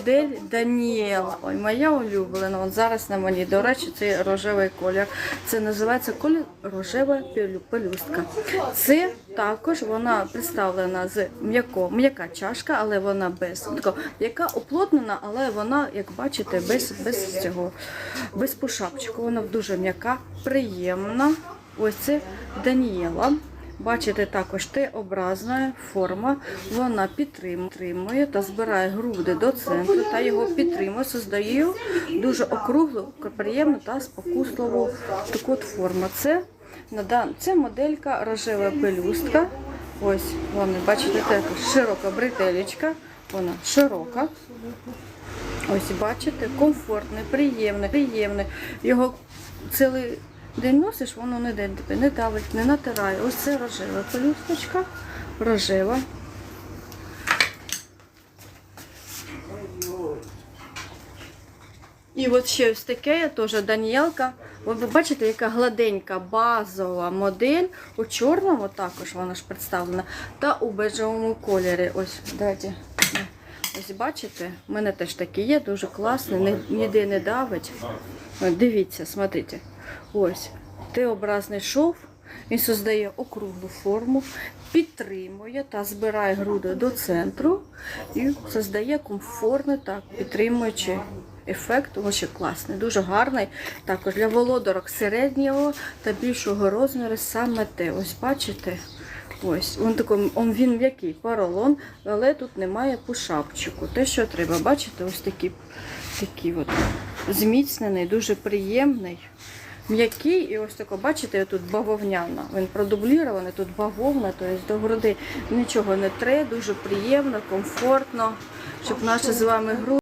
Модель Даніела. Ой, моя улюблена. От зараз на мені. До речі, це рожевий колір. Це називається колір рожева пелю- пелюстка. Це також вона представлена з м'яко, м'яка чашка, але вона без такого, яка оплотнена, але вона, як бачите, без, без цього, без пушапчику. Вона дуже м'яка, приємна. Ось це Даніела. Бачите, також Т-образна форма. Вона підтримує та збирає груди до центру та його підтримує, создає дуже округлу, приємну та спокусливу таку от форму. Це, це моделька рожева пелюстка. Ось вони, бачите, також широка бретелечка. Вона широка. Ось бачите, комфортний, приємний, приємний. Його цілий день носиш, воно не день тебе не давить, не натирає. Ось це рожева пелюсточка, рожева. І от ще ось таке теж Даніелка. Ви бачите, яка гладенька базова модель. У чорному також вона ж представлена. Та у бежевому кольорі. Ось, давайте. Ось бачите, в мене теж такі є, дуже класний, ніде не давить. Дивіться, смотрите. Ось Т-образний шов. Він создає округлу форму, підтримує та збирає груди до центру і создає комфортний та підтримуючий ефект. Ось класний, дуже гарний. Також для володарок середнього та більшого розміру саме те. Ось бачите. Ось, він такий, він м'який поролон, але тут немає пушапчику. Те, що треба, бачите, ось такі, такі от зміцнений, дуже приємний. М'який і ось тако, бачите, тут бавовняна. Він продублірований, тут бавовна, тобто до груди нічого не тре, дуже приємно, комфортно, щоб наші з вами груди.